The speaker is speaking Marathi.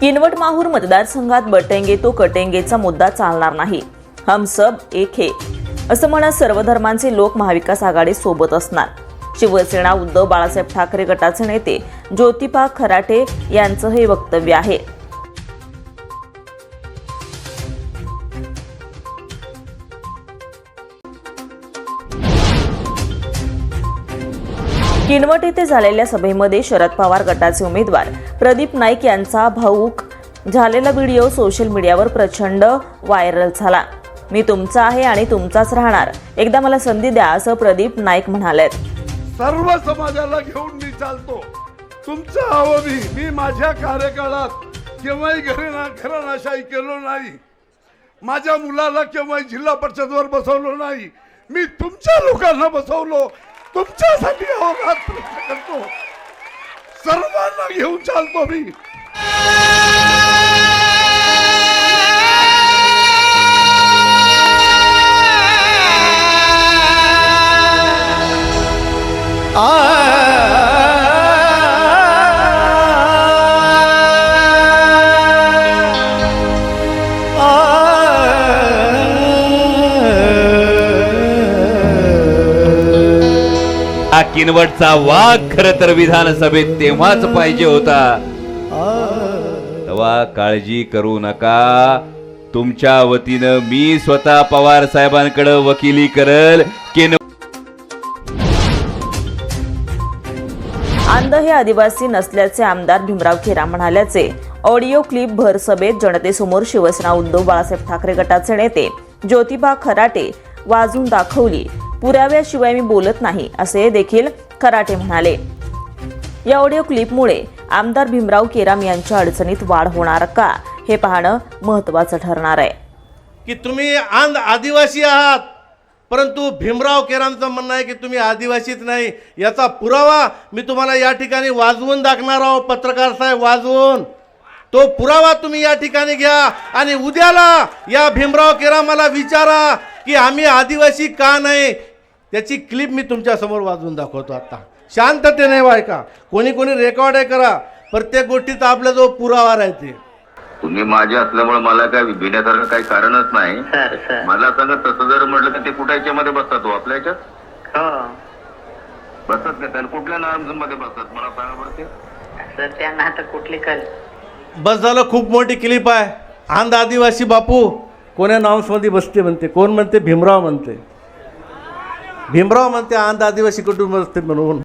किनवट माहूर मतदारसंघात बटेंगे तो कटेंगेचा मुद्दा चालणार नाही. हम सब एक हे. असं म्हणत सर्व धर्मांचे लोक महाविकास आघाडी सोबत असणार. शिवसेना उद्धव बाळासाहेब ठाकरे गटाचे नेते ज्योतिबा खराटे यांचं हे वक्तव्य आहे. किनवट येथे झालेल्या सभेमध्ये शरद पवार गटाचे उमेदवार प्रदीप नाईक यांचा भाऊक झालेला व्हिडिओ सोशल मीडियावर प्रचंड व्हायरल झाला. मी तुमचा आहे आणि तुमचाच राहणार. एकदा मला संधी द्या असं प्रदीप नाईक म्हणाले सर्व समाजाला घेऊन मी चालतो. तुमचं हवं मी. मी माझ्या कार्यकाळात केव्हाही घरना घरानाशाही केलो नाही. माझ्या मुलाला केव्हाही जिल्हा परिषदवर बसवलो नाही. मी तुमच्या लोकांना बसवलो. तुमच्यासाठी अहोरात्र प्रयत्न करतो. सर्वांना घेऊन चालतो मी. आ किनवटचा वाघ खर तर विधानसभेत तेव्हाच पाहिजे होता. तेव्हा काळजी करू नका. तुमच्या वतीनं मी स्वतः पवार साहेबांकडे वकिली करल. किन आंध हे आदिवासी नसल्याचे आमदार भीमराव खेरा म्हणाल्याचे ऑडिओ क्लिप भर सभेत जनतेसमोर शिवसेना उद्धव बाळासाहेब ठाकरे गटाचे नेते ज्योतिबा खराटे वाजून दाखवली. पुराव्याशिवाय मी बोलत नाही असे देखील खराटे म्हणाले. या ऑडिओ क्लिपमुळे आमदार भीमराव केराम यांच्या अडचणीत वाढ होणार का हे पाहणं महत्त्वाचं ठरणार आहे. की तुम्ही आंध आदिवासी आहात परंतु भीमराव केरांचं म्हणणं आहे की तुम्ही आदिवासीच नाही याचा पुरावा मी तुम्हाला या ठिकाणी वाजवून दाखणार आहोत पत्रकार साहेब वाजवून. तो पुरावा तुम्ही या ठिकाणी घ्या आणि उद्याला या भीमराव केरामाला विचारा की आम्ही आदिवासी का नाही? त्याची क्लिप मी तुमच्यासमोर वाजवून दाखवतो आता. शांततेने ऐका कोणी कोणी रेकॉर्ड आहे करा. प्रत्येक गोष्टीचा आपला जो पुरावा राहते. तुम्ही माझे असल्यामुळे मला काय भिण्यासारखं काही कारणच नाही. Sir sir. मला सांगा तसं जर म्हटलं तर ते कुठल्या याच्यामध्ये बसतात हो? आपल्या याच्यात? हो. बसतात नाही. तर कुठल्या मध्ये बसतात? मला सांगा बरं ते. सर त्यांना आता कुठली कल बस झालं खूप मोठी क्लिप आहे. आंध आदिवासी बापू. कोण्या नावसमध्ये बसते म्हणते? कोण म्हणते? भीमराव म्हणते. भीमराव म्हणते आंध आदिवासी कुटुंब असते म्हणून.